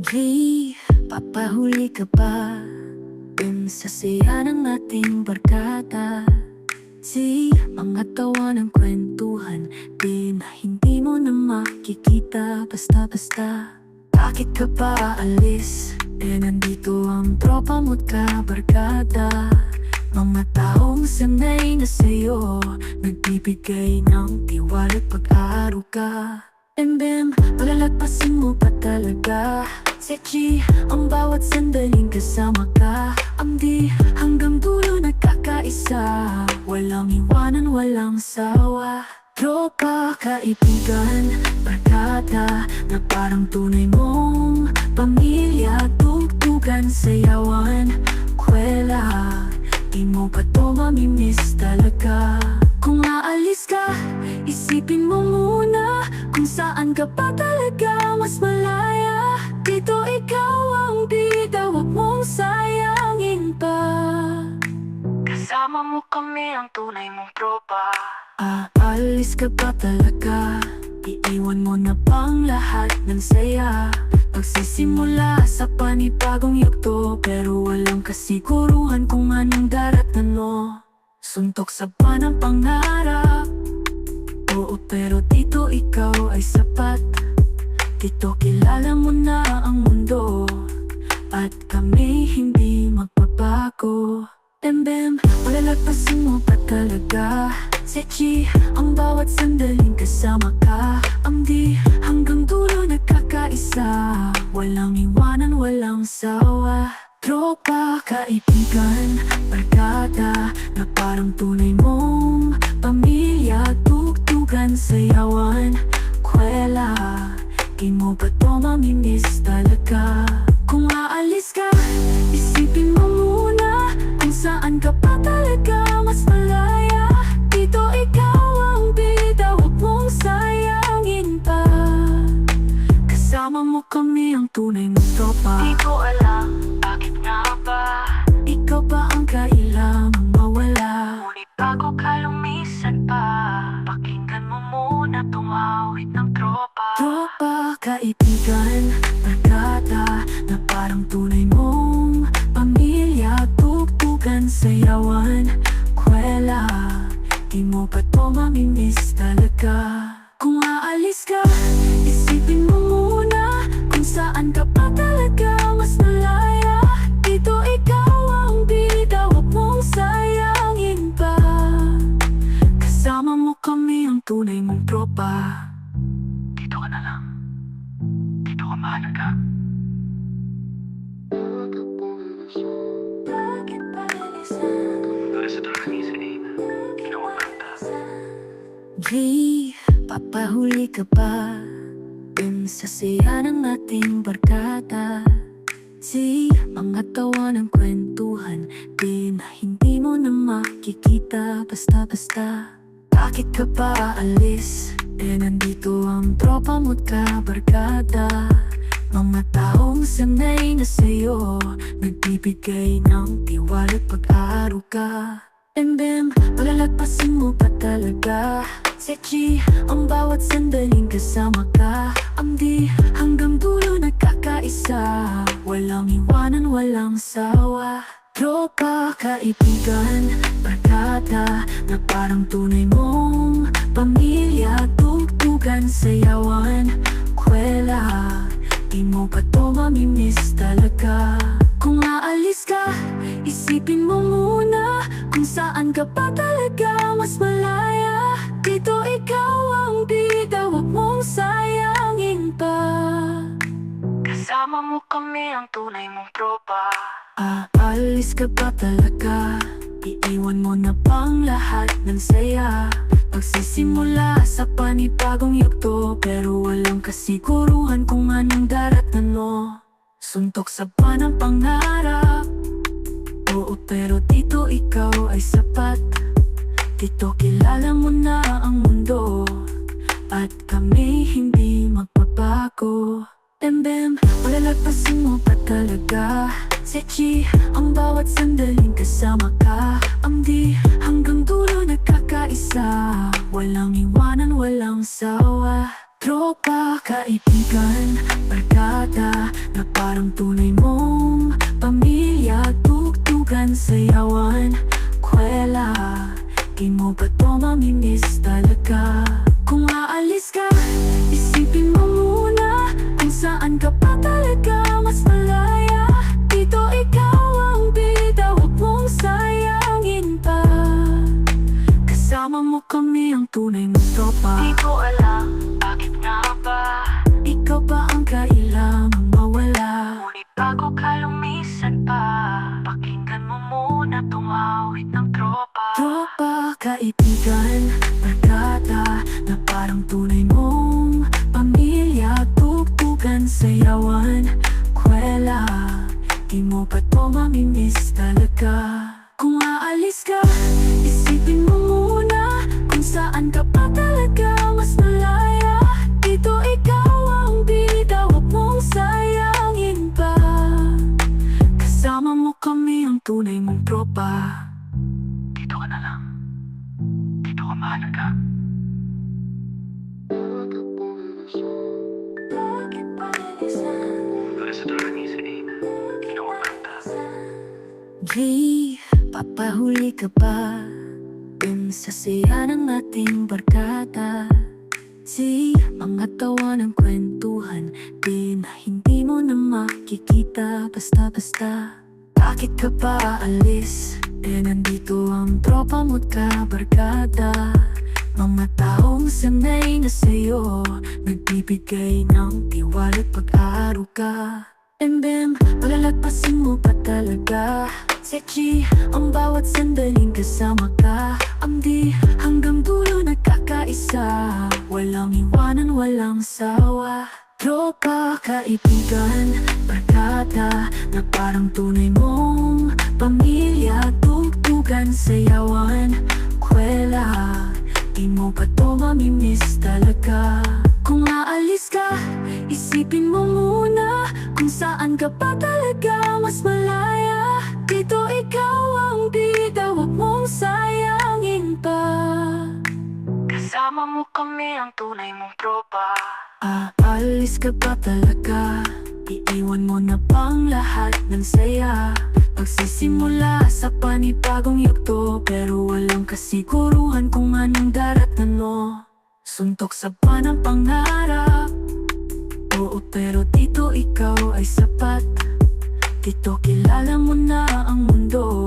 G, papahuli ka ba? Dun sa saya ng ating barkada Si, mga tawa ng kwentuhan Di na hindi mo na makikita Basta-basta Bakit ka pa aalis? Eh nandito ang tropa mo't kabarkada Mga taong sanay na sa'yo Nagbibigay ng tiwala't pag-aaral ka. And then, palalagpasin mo pa talaga. Sechi, ang bawat sandaling kasama ka. Ang di hanggang dulo nagkakaisa. Walang iwanan, walang sawa. Tropa, kaibigan, barkada Na parang tunay mong pamilya. Tugtugan, sayawan, kwela mamimiss talaga. Kung aalis ka, isipin mo muna Kung saan ka pa talaga mas malaya. Dito ikaw ang bida, wag mong sayangin pa. Kasama mo kami ang tunay mong tropa. Aalis ka pa talaga. Iiwan mo na pang lahat ng saya Pagsisimula sa panibagong yugto Pero walang kasiguruhan kung anong daratan mo Suntok sa panang pangarap. Oo pero dito ikaw ay sapat. Dito kilala mo na ang mundo. At kami mo ba to mamimiss talaga? Kaibigan, barkada Na parang tunay mong pamilya. Tugtugan, sayawan, kwela. Di mo ba to mamimiss talaga? Kung aalis ka, isipin mo muna Kung saan ka pa talaga mas malaya Dito ikaw ang bida, huwag mong sayangin pa. Kasama mo kami ang tunay mong tropa. Dito ka na lang Dito ka mahalaga Bakit pa nalisan? Restoranis in Pinawaganda. G, papahuli ka ba? Dun sa saya ng ating barkada Si, Di na hindi mo na Basta-basta Bakit ka pa aalis? Eh nandito ang tropa mo't kabarkada. Mga taong sanay na sa'yo Nagbibigay ng tiwala't pag-aaral ka And then, palalagpasin mo pa talaga. Sechi, ang bawat sandaling kasama ka. Ang di hanggang dulo nagkakaisa. Walang iwanan, walang sawa. Tropa, kaibigan, barkada Na parang tunay mong pamilya Tugtugan, sayawan, kwela Di mo ba to mamimiss talaga? Kung aalis ka, isipin mo muna Kung saan ka pa talaga mas malaya Dito ikaw ang bida, wag mong sayangin pa Kasama mo kami ang tunay mong tropa Aalis ka ba talaga? Iiwan mo na pang lahat ng saya? Pagsisimula sa panibagong yugto Pero walang kasiguruhan kung anong daratan mo. Suntok sa panang pangarap. Oo pero dito ikaw ay sapat. Dito kilala mo na ang mundo. At kami hindi magbabago. Bem-bem, malalagpasin mo pa talaga Sechi, ang bawat sandaling kasama ka Ang di hanggang dulo nagkakaisa Walang iwanan, walang sawa Tropa, kaibigan, barkada Na parang tunay mong pamilya Tugtugan, sayawan, kwela Di mo ba to mamimiss talaga? Mo kami ang tunay mong tropa. Di ko alam, bakit nga ba. Ikaw ba ang kailangang mawala? Ngunit bago ka lumisan pa Pakinggan mo muna tong awit ng tropa. Tropa, kaibigan, tunay mong tropa. Dito ka na lang. Dito ka mahalaga. Para sa darang isain Kinawaganda G, papahuli ka ba? Dun sa saya ng ating barkada. G, mga tawa ng kwentuhan Di na hindi mo na makikita. Basta-basta Bakit ka pa aalis? Eh nandito ang tropa mo't kabarkada. Mga taong sanay na sa'yo Nagbibigay ng tiwala't pag-aro ka Embem, palalagpasin mo pa talaga. Sechi, ang bawat sandaling kasama ka. Ang di hanggang dulo nagkakaisa. Walang iwanan, walang sawa Tropa, kaibigan, barkada Na parang tunay mong pamilya. Tugtugan, sayawan, kwela Di mo ba to mamimiss talaga? Kung aalis ka, isipin mo muna Kung saan ka pa talaga mas malaya. Dito ikaw ang bida, huwag mong sayangin pa. Kasama mo kami ang tunay mong tropa Aalis ka pa talaga. Iiwan mo na bang lahat ng saya? Pagsisimula sa panibagong yugto Pero walang kasiguruhan kung anong daratan mo. Suntok sa panang pangarap. Oo pero dito ikaw ay sapat. Dito kilala mo na ang mundo.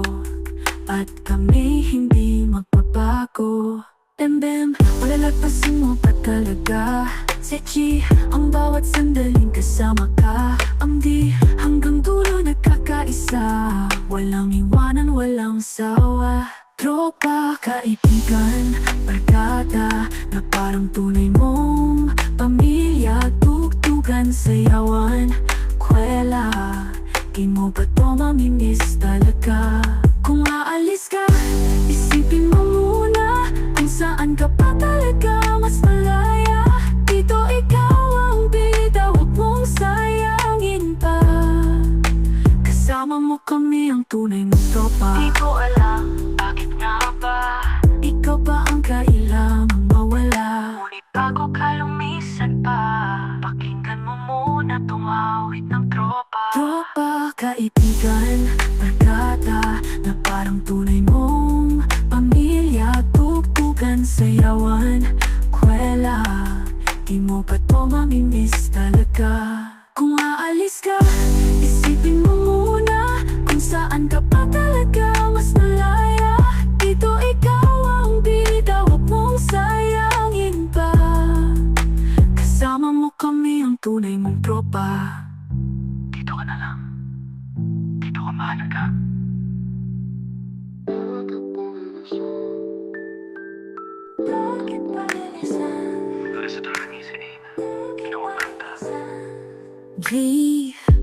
At kami hindi magbabago. Embem, palalagpasin mo pa talaga Sechi, ang bawat sandaling kasama ka Ang di hanggang dulo nagkakaisa Walang iwanan, walang sawa Tropa, kaibigan, barkada Na parang tunay mong pamilya Tugtugan, sayawan, kwela Di mo ba to mamimiss talaga? Kung aalis ka, Para sa darang isain Kinawaganda G,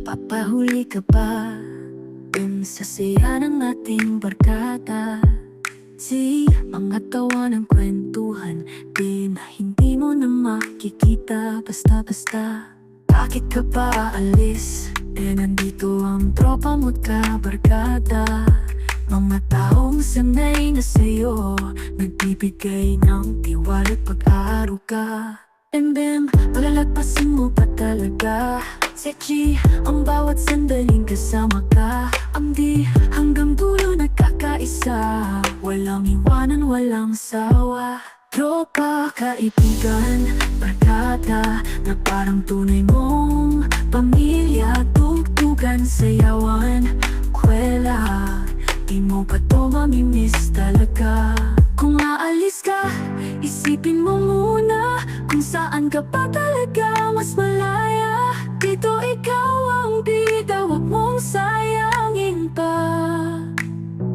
papahuli ka ba? Dun sa saya ng ating barkada G, mga tawa ng kwentuhan Di na hindi mo na makikita Basta-basta Bakit ka pa aalis? Eh nandito ang tropa mo't kabarkada Mga taong sanay na sa'yo Nagbibigay ng tiwala't pag-aro ka. Embem, palalagpasin mo pa talaga. Sechi, ang bawat sandaling kasama ka. Ang di hanggang dulo nagkakaisa. Walang iwanan, walang sawa. Tropa, kaibigan, barkada Na parang tunay mong pamilya. Tugtugan, sayawan, kwela Di mo pa to mamimiss talaga? Kung aalis ka, isipin mo muna Kung saan ka pa talaga mas malaya. Dito ikaw ang bida, wag mong sayangin pa.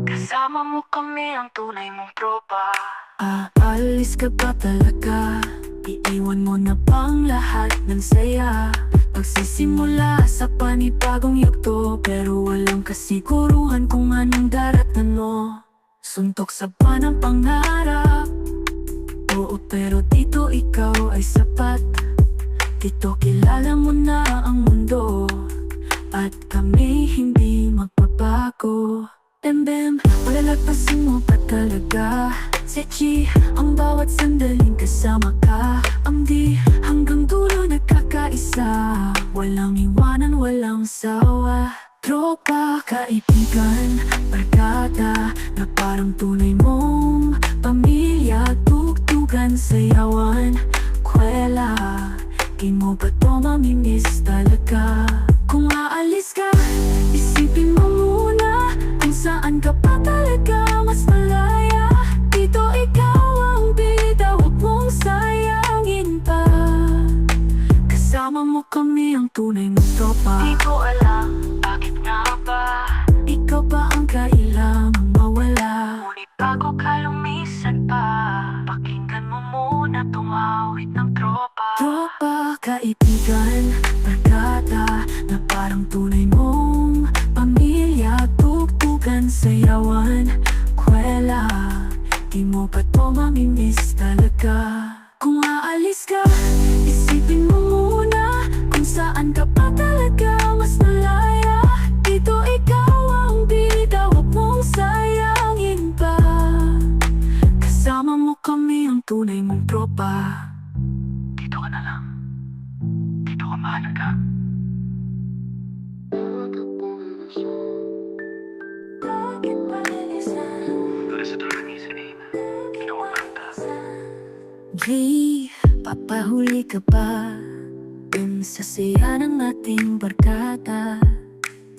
Kasama mo kami ang tunay mong tropa. Aalis ka pa talaga? Iiwan mo na pang lahat ng saya Pagsisimula sa panibagong yugto Pero walang kasiguruhan kung anong daratan mo Suntok sa panang pangarap. Oo pero dito ikaw ay sapat. Dito kilala mo na ang mundo. At kami hindi magbabago. Bem-bem, palalagpasin mo pa talaga Sechi, ang bawat sandaling kasama ka Ang di hanggang dulo nagkakaisa Walang iwanan, walang sawa Tropa, kaibigan, barkada Na parang tunay mong kaibigan, ating barkada.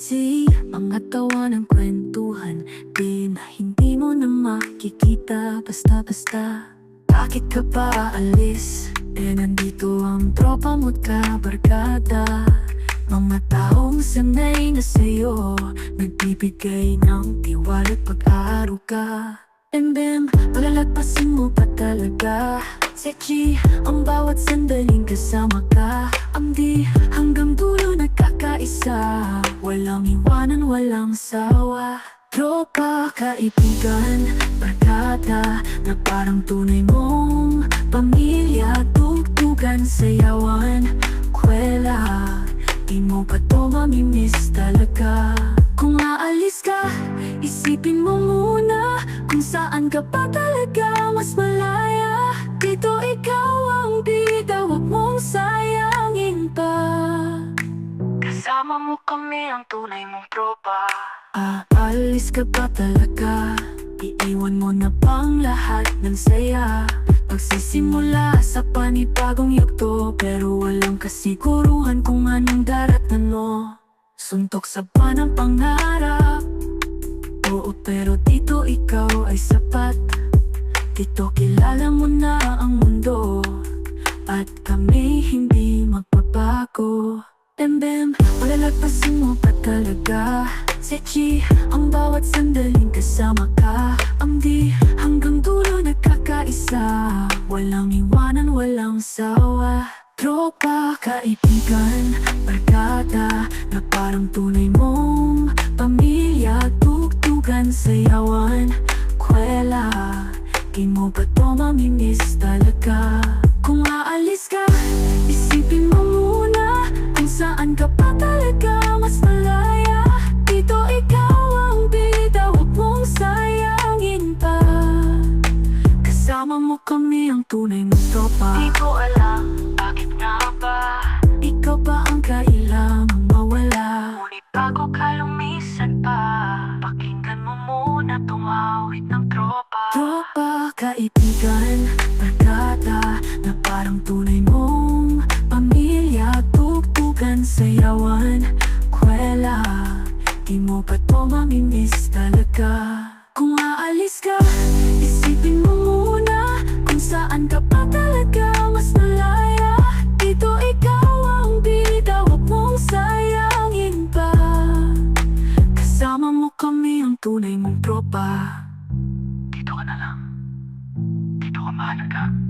Si mga tawa ng kwentuhan Di na hindi mo na makikita. Basta-basta Bakit ka pa aalis? Eh nandito ang tropa mo't kabarkada. Mga taong sanay na sa'yo Nagbibigay ng tiwala't pag-aaruga. ka Embem, palalagpasin mo pa talaga. Sechi, ang bawat sandaling kasama ka. Ang di hanggang dulo nagkakaisa. Walang iwanan, walang sawa. Tropa, kaibigan, barkada Na parang tunay mong pamilya. Tugtugan, sayawan, kwela. Di mo pa to mamimiss talaga Kung aalis ka, isipin mo muna Kung saan ka pa talaga mas malaya. Dito ikaw ang bida, wag mong sayangin pa. Kasama mo kami ang tunay mong tropa. Aalis ka pa talaga. Iiwan mo na pang lahat ng saya. Pagsisimula sa panibagong yugto Pero walang kasiguruhan kung anong daratan mo Suntok sa panang pangarap. Oo pero dito ikaw ay sapat. Dito kilala mo na ang mundo. At kami hindi magbabago. Bem-bem, palalagpasin mo pa talaga. Sechi, ang bawat sandaling kasama ka. Ang di hanggang dulo nagkakaisa. Walang iwanan, walang sawa Tropa, kaibigan, barkada Na parang tunay mong pamilya Tugtugan, sayawan, kwela Di mo ba to mamimiss talaga? Kung aalis ka, isipin mo muna Kung saan ka Ba to mamimiss talaga? Kung aalis ka, isipin mo muna Kung saan ka pa talaga mas malaya. Dito ikaw ang bida, huwag mong sayangin pa. Kasama mo kami ang tunay mong tropa. Dito ka na lang. Dito ka mahalaga